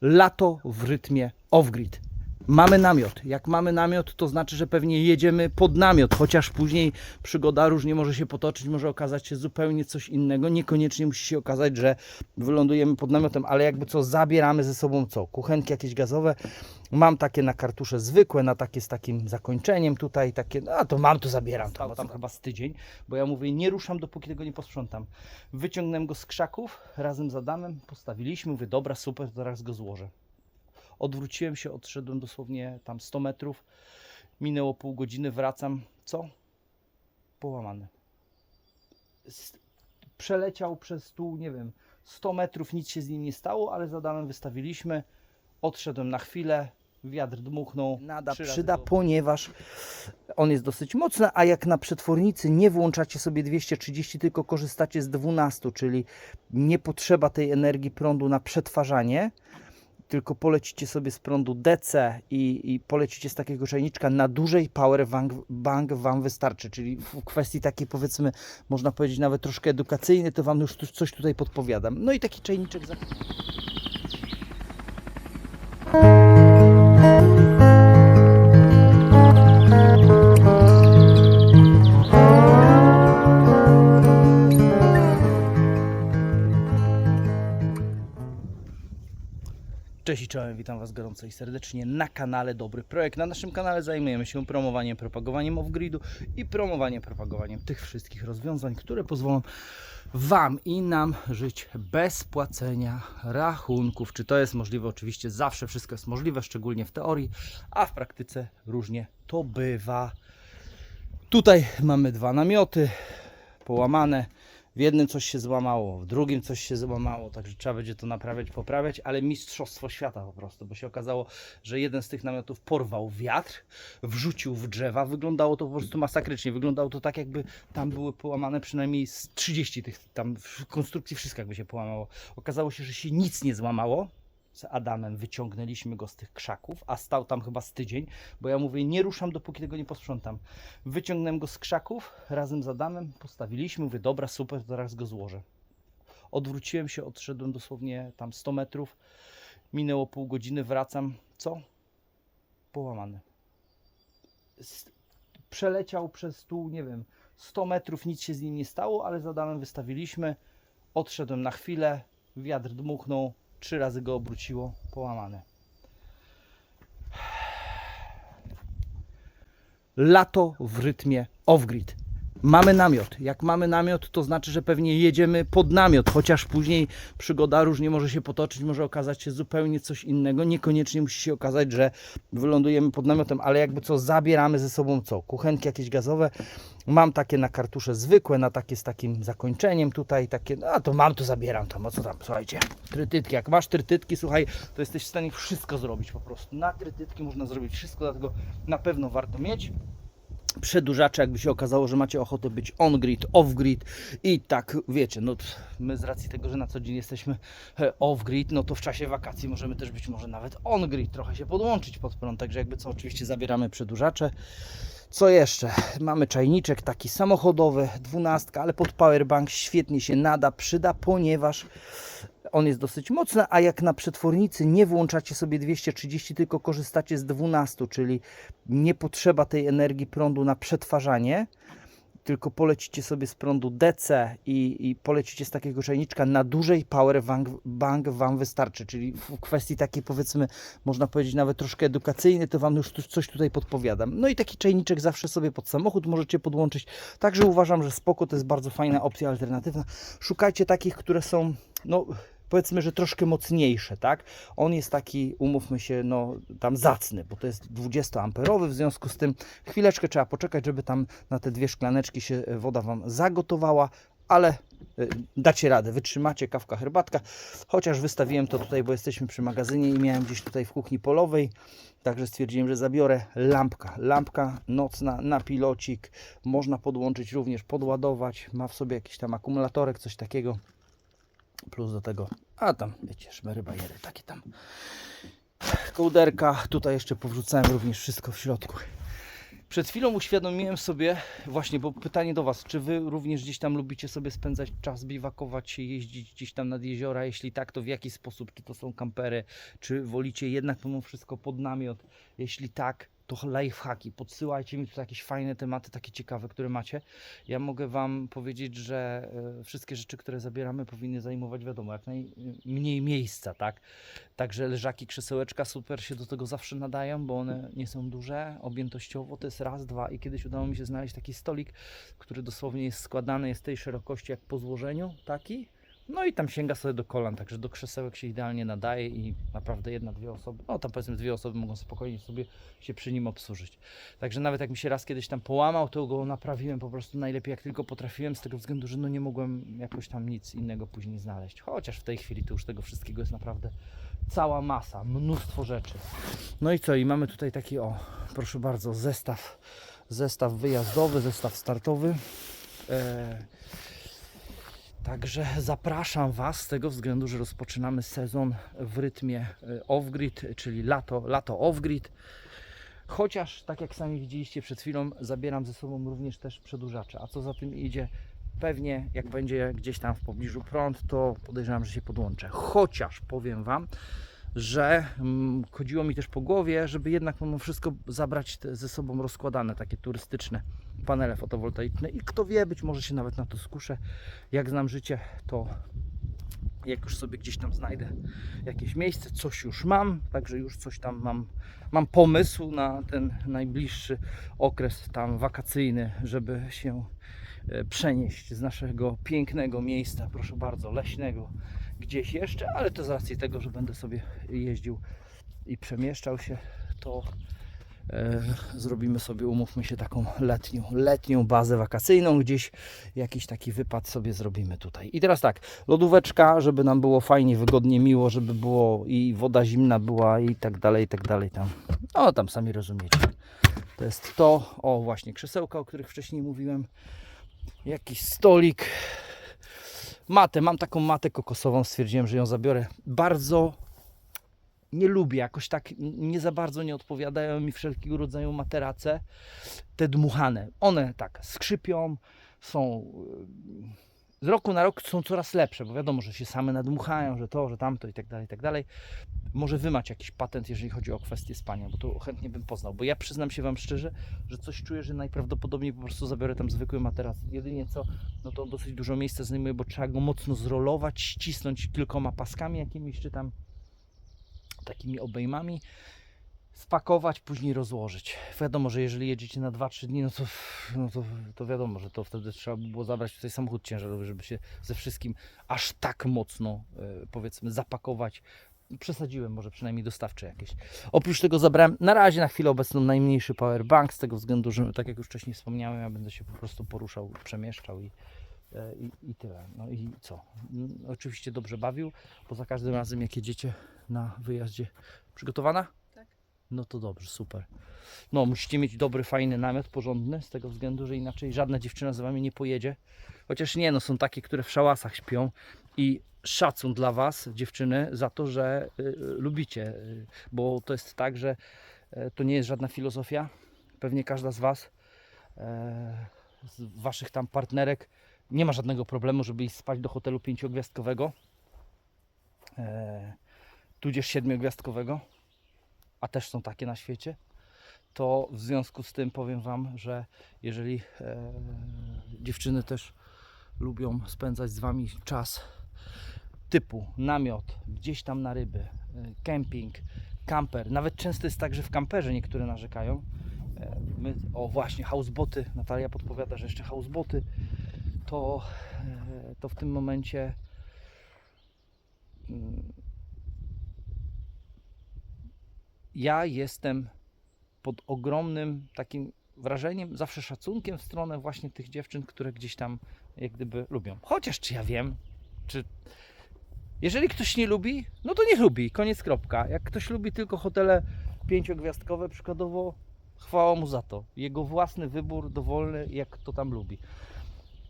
lato w rytmie off-grid. Mamy namiot. Jak mamy namiot, to znaczy, że pewnie jedziemy pod namiot, chociaż później przygoda różnie może się potoczyć, może okazać się zupełnie coś innego. Niekoniecznie musi się okazać, że wylądujemy pod namiotem, ale jakby co, zabieramy ze sobą co? Kuchenki jakieś gazowe. Mam takie na kartusze zwykłe, na takie z takim zakończeniem tutaj, takie, no to mam, to zabieram. To tam chyba z tydzień, bo ja mówię, nie ruszam, dopóki tego nie posprzątam. Wyciągnąłem go z krzaków razem z Adamem, postawiliśmy, mówię, dobra, super, teraz go złożę. Odwróciłem się, odszedłem dosłownie tam 100 metrów. Minęło pół godziny, wracam. Co? Połamany. Przeleciał przez tu, nie wiem, 100 metrów, nic się z nim nie stało, ale z Adamem wystawiliśmy. Odszedłem na chwilę, wiatr dmuchnął. Nada przyda, ponieważ on jest dosyć mocny, a jak na przetwornicy nie włączacie sobie 230, tylko korzystacie z 12, czyli nie potrzeba tej energii prądu na przetwarzanie, tylko polecicie sobie z prądu DC i, i polecicie z takiego czajniczka na dużej power bank, bank Wam wystarczy, czyli w kwestii takiej powiedzmy, można powiedzieć nawet troszkę edukacyjnej, to Wam już coś tutaj podpowiadam. No i taki czajniczek za... Cześć i czołem, witam Was gorąco i serdecznie na kanale Dobry Projekt. Na naszym kanale zajmujemy się promowaniem, propagowaniem off-gridu i promowaniem, propagowaniem tych wszystkich rozwiązań, które pozwolą Wam i nam żyć bez płacenia rachunków. Czy to jest możliwe? Oczywiście zawsze wszystko jest możliwe, szczególnie w teorii, a w praktyce różnie to bywa. Tutaj mamy dwa namioty połamane. W jednym coś się złamało, w drugim coś się złamało, także trzeba będzie to naprawiać, poprawiać, ale mistrzostwo świata po prostu, bo się okazało, że jeden z tych namiotów porwał wiatr, wrzucił w drzewa, wyglądało to po prostu masakrycznie, wyglądało to tak jakby tam były połamane przynajmniej z 30 tych, tam w konstrukcji wszystko jakby się połamało. Okazało się, że się nic nie złamało, z Adamem wyciągnęliśmy go z tych krzaków, a stał tam chyba z tydzień, bo ja mówię, nie ruszam, dopóki tego nie posprzątam. Wyciągnąłem go z krzaków razem z Adamem, postawiliśmy, mówię, dobra, super, teraz go złożę. Odwróciłem się, odszedłem dosłownie tam 100 metrów. Minęło pół godziny, wracam. Co? Połamany. Przeleciał przez tu, nie wiem, 100 metrów, nic się z nim nie stało, ale z Adamem wystawiliśmy. Odszedłem na chwilę, wiatr dmuchnął, trzy razy go obróciło, połamane. lato w rytmie off-grid. Mamy namiot. Jak mamy namiot, to znaczy, że pewnie jedziemy pod namiot, chociaż później przygoda różnie może się potoczyć, może okazać się zupełnie coś innego. Niekoniecznie musi się okazać, że wylądujemy pod namiotem, ale jakby co, zabieramy ze sobą co? Kuchenki jakieś gazowe. Mam takie na kartusze zwykłe, na takie z takim zakończeniem tutaj, takie, no to mam, to zabieram tam, o co tam, słuchajcie, trytytki. Jak masz trytytki, słuchaj, to jesteś w stanie wszystko zrobić po prostu. Na trytytki można zrobić wszystko, dlatego na pewno warto mieć przedłużacze, jakby się okazało, że macie ochotę być on-grid, off-grid i tak, wiecie, no my z racji tego, że na co dzień jesteśmy e, off-grid, no to w czasie wakacji możemy też być może nawet on-grid, trochę się podłączyć pod prąd, także jakby co, oczywiście zabieramy przedłużacze. Co jeszcze? Mamy czajniczek taki samochodowy, dwunastka, ale pod powerbank świetnie się nada, przyda, ponieważ on jest dosyć mocny, a jak na przetwornicy nie włączacie sobie 230, tylko korzystacie z 12, czyli nie potrzeba tej energii prądu na przetwarzanie, tylko polecicie sobie z prądu DC i, i polecicie z takiego czajniczka na dużej power bank, bank Wam wystarczy, czyli w kwestii takiej powiedzmy, można powiedzieć nawet troszkę edukacyjnej, to Wam już coś tutaj podpowiadam. No i taki czajniczek zawsze sobie pod samochód możecie podłączyć, także uważam, że spoko, to jest bardzo fajna opcja alternatywna. Szukajcie takich, które są, no powiedzmy, że troszkę mocniejsze, tak? On jest taki, umówmy się, no tam zacny, bo to jest 20 amperowy, w związku z tym chwileczkę trzeba poczekać, żeby tam na te dwie szklaneczki się e, woda Wam zagotowała, ale e, dacie radę, wytrzymacie, kawka, herbatka, chociaż wystawiłem to tutaj, bo jesteśmy przy magazynie i miałem gdzieś tutaj w kuchni polowej, także stwierdziłem, że zabiorę lampka, lampka nocna na pilocik, można podłączyć również, podładować, ma w sobie jakiś tam akumulatorek, coś takiego, plus do tego, a tam wiecie, szmery bajery, takie tam kołderka, tutaj jeszcze powrzucałem również wszystko w środku. Przed chwilą uświadomiłem sobie, właśnie, bo pytanie do Was, czy Wy również gdzieś tam lubicie sobie spędzać czas, biwakować się, jeździć gdzieś tam nad jeziora? Jeśli tak, to w jaki sposób? Czy to są kampery? Czy wolicie jednak mimo wszystko pod namiot? Jeśli tak, to lifehacki. Podsyłajcie mi tu jakieś fajne tematy, takie ciekawe, które macie. Ja mogę Wam powiedzieć, że e, wszystkie rzeczy, które zabieramy, powinny zajmować, wiadomo, jak najmniej miejsca, tak? Także leżaki, krzesełeczka super się do tego zawsze nadają, bo one nie są duże. Objętościowo to jest raz, dwa i kiedyś udało mi się znaleźć taki stolik, który dosłownie jest składany, jest tej szerokości jak po złożeniu, taki. No i tam sięga sobie do kolan, także do krzesełek się idealnie nadaje i naprawdę jedna, dwie osoby, no tam powiedzmy dwie osoby mogą spokojnie sobie się przy nim obsłużyć. Także nawet jak mi się raz kiedyś tam połamał, to go naprawiłem po prostu najlepiej jak tylko potrafiłem, z tego względu, że no nie mogłem jakoś tam nic innego później znaleźć. Chociaż w tej chwili to już tego wszystkiego jest naprawdę cała masa, mnóstwo rzeczy. No i co? I mamy tutaj taki, o, proszę bardzo, zestaw, zestaw wyjazdowy, zestaw startowy. E, Także zapraszam Was z tego względu, że rozpoczynamy sezon w rytmie e, off-grid, czyli lato, lato off-grid. Chociaż, tak jak sami widzieliście przed chwilą, zabieram ze sobą również też przedłużacze. A co za tym idzie, pewnie jak będzie gdzieś tam w pobliżu prąd, to podejrzewam, że się podłączę. Chociaż powiem Wam, że mm, chodziło mi też po głowie, żeby jednak mimo wszystko zabrać ze sobą rozkładane takie turystyczne panele fotowoltaiczne i kto wie, być może się nawet na to skuszę. Jak znam życie, to jak już sobie gdzieś tam znajdę jakieś miejsce, coś już mam, także już coś tam mam, mam pomysł na ten najbliższy okres tam wakacyjny, żeby się e, przenieść z naszego pięknego miejsca, proszę bardzo, leśnego gdzieś jeszcze, ale to z racji tego, że będę sobie jeździł i przemieszczał się, to e, zrobimy sobie, umówmy się, taką letnią, letnią bazę wakacyjną gdzieś, jakiś taki wypad sobie zrobimy tutaj. I teraz tak, lodóweczka, żeby nam było fajnie, wygodnie, miło, żeby było i woda zimna była i tak dalej, i tak dalej tam. No tam sami rozumiecie. To jest to, o właśnie, krzesełka, o których wcześniej mówiłem, jakiś stolik, matę, mam taką matę kokosową, stwierdziłem, że ją zabiorę. Bardzo nie lubię, jakoś tak nie za bardzo nie odpowiadają mi wszelkiego rodzaju materace, te dmuchane. One tak skrzypią, są z roku na rok są coraz lepsze, bo wiadomo, że się same nadmuchają, że to, że tamto i tak dalej, i tak dalej. Może wy macie jakiś patent, jeżeli chodzi o kwestię spania, bo to chętnie bym poznał, bo ja przyznam się wam szczerze, że coś czuję, że najprawdopodobniej po prostu zabiorę tam zwykły materac. Jedynie co, no to on dosyć dużo miejsca zajmuje, bo trzeba go mocno zrolować, ścisnąć kilkoma paskami jakimiś, czy tam takimi obejmami, spakować, później rozłożyć. Wiadomo, że jeżeli jedziecie na 2-3 dni, no to, no to, to wiadomo, że to wtedy trzeba by było zabrać tutaj samochód ciężarowy, żeby się ze wszystkim aż tak mocno, e, powiedzmy, zapakować. Przesadziłem, może przynajmniej dostawcze jakieś. Oprócz tego zabrałem na razie na chwilę obecną najmniejszy powerbank, z tego względu, że tak jak już wcześniej wspomniałem, ja będę się po prostu poruszał, przemieszczał i, e, i, i tyle. No i co? Oczywiście dobrze bawił, bo za każdym razem jak jedziecie na wyjeździe. Przygotowana? No to dobrze, super. No, musicie mieć dobry, fajny namiot, porządny, z tego względu, że inaczej żadna dziewczyna z wami nie pojedzie. Chociaż nie, no są takie, które w szałasach śpią i szacun dla was, dziewczyny, za to, że y, y, lubicie, y, bo to jest tak, że y, to nie jest żadna filozofia. Pewnie każda z was, e, z waszych tam partnerek, nie ma żadnego problemu, żeby iść spać do hotelu pięciogwiazdkowego. E, tudzież siedmiogwiazdkowego, a też są takie na świecie, to w związku z tym powiem Wam, że jeżeli e, dziewczyny też lubią spędzać z Wami czas typu namiot, gdzieś tam na ryby, kemping, kamper, nawet często jest tak, że w kamperze niektóre narzekają. E, my, o właśnie, houseboty, Natalia podpowiada, że jeszcze houseboty, to, e, to w tym momencie ja jestem pod ogromnym takim wrażeniem, zawsze szacunkiem w stronę właśnie tych dziewczyn, które gdzieś tam jak gdyby lubią. Chociaż czy ja wiem, czy jeżeli ktoś nie lubi, no to nie lubi, koniec kropka. Jak ktoś lubi tylko hotele pięciogwiazdkowe przykładowo, chwała mu za to. Jego własny wybór, dowolny, jak to tam lubi.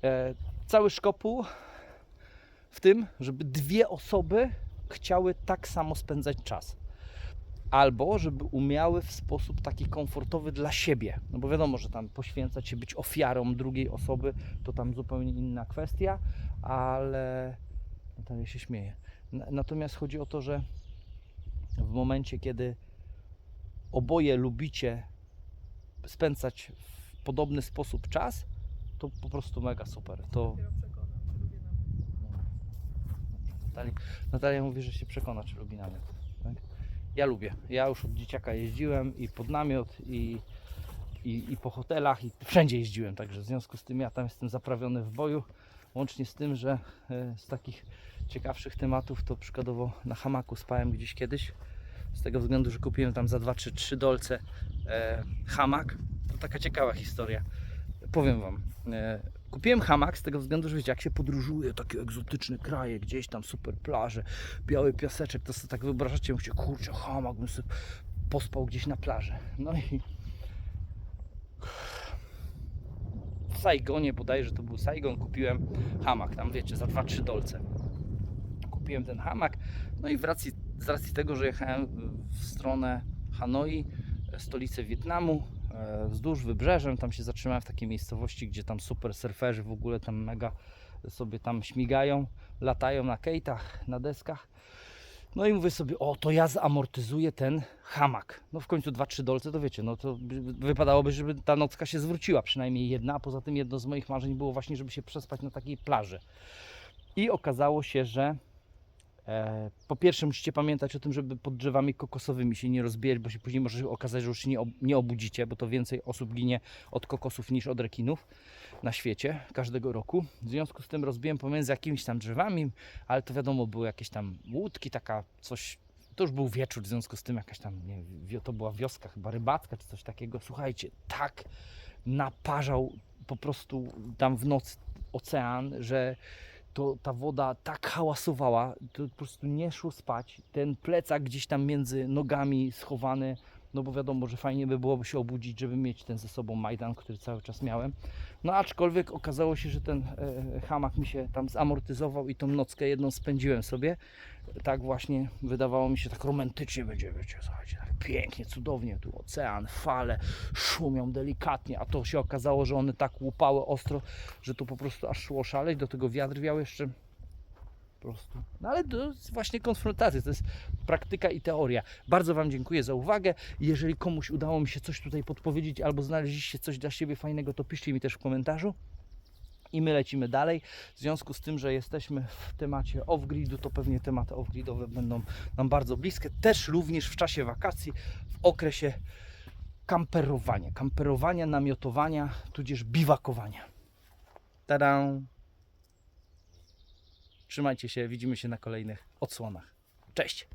E, cały szkopuł w tym, żeby dwie osoby chciały tak samo spędzać czas albo żeby umiały w sposób taki komfortowy dla siebie. No bo wiadomo, że tam poświęcać się, być ofiarą drugiej osoby, to tam zupełnie inna kwestia, ale Natalia się śmieje. Natomiast chodzi o to, że w momencie, kiedy oboje lubicie spędzać w podobny sposób czas, to po prostu mega super. To. Natalia, Natalia mówi, że się przekona, czy lubi namiot. Ja lubię. Ja już od dzieciaka jeździłem i pod namiot, i, i, i po hotelach, i wszędzie jeździłem. Także w związku z tym ja tam jestem zaprawiony w boju. Łącznie z tym, że e, z takich ciekawszych tematów to przykładowo na hamaku spałem gdzieś kiedyś. Z tego względu, że kupiłem tam za 2 czy 3 dolce e, hamak. To taka ciekawa historia. Powiem Wam. E, kupiłem hamak z tego względu, że wiecie, jak się podróżuje, takie egzotyczne kraje, gdzieś tam super plaże, biały piaseczek, to sobie tak wyobrażacie, mówicie, kurczę, hamak, bym sobie pospał gdzieś na plaży. No i w Saigonie, bodajże to był Saigon, kupiłem hamak, tam wiecie, za 2-3 dolce. Kupiłem ten hamak, no i w racji, z racji tego, że jechałem w stronę Hanoi, stolicy Wietnamu, wzdłuż wybrzeżem, tam się zatrzymałem w takiej miejscowości, gdzie tam super surferzy w ogóle tam mega sobie tam śmigają, latają na kejtach, na deskach. No i mówię sobie, o to ja zamortyzuję ten hamak. No w końcu 2-3 dolce, to wiecie, no to by- wypadałoby, żeby ta nocka się zwróciła, przynajmniej jedna, a poza tym jedno z moich marzeń było właśnie, żeby się przespać na takiej plaży. I okazało się, że e, po pierwsze musicie pamiętać o tym, żeby pod drzewami kokosowymi się nie rozbijać, bo się później może okazać, że już się nie obudzicie, bo to więcej osób ginie od kokosów niż od rekinów na świecie każdego roku. W związku z tym rozbiłem pomiędzy jakimiś tam drzewami, ale to wiadomo, były jakieś tam łódki, taka coś. To już był wieczór, w związku z tym jakaś tam, nie wiem, to była wioska chyba rybacka czy coś takiego. Słuchajcie, tak naparzał po prostu tam w nocy ocean, że to ta woda tak hałasowała, to po prostu nie szło spać. Ten plecak gdzieś tam między nogami schowany, no bo wiadomo, że fajnie by byłoby się obudzić, żeby mieć ten ze sobą Majdan, który cały czas miałem. No aczkolwiek okazało się, że ten e, hamak mi się tam zamortyzował i tą nockę jedną spędziłem sobie. Tak właśnie wydawało mi się tak romantycznie będzie, wiecie, słuchajcie, tak pięknie, cudownie, tu ocean, fale szumią delikatnie, a to się okazało, że one tak łupały ostro, że to po prostu aż szło szaleć, do tego wiatr wiał jeszcze po prostu. No ale to jest właśnie konfrontacja, to jest praktyka i teoria. Bardzo Wam dziękuję za uwagę. Jeżeli komuś udało mi się coś tutaj podpowiedzieć albo znaleźliście coś dla siebie fajnego, to piszcie mi też w komentarzu. I my lecimy dalej. W związku z tym, że jesteśmy w temacie off-gridu, to pewnie tematy off-gridowe będą nam bardzo bliskie. Też również w czasie wakacji, w okresie kamperowania. Kamperowania, namiotowania, tudzież biwakowania. Tada! Trzymajcie się, widzimy się na kolejnych odsłonach. Cześć!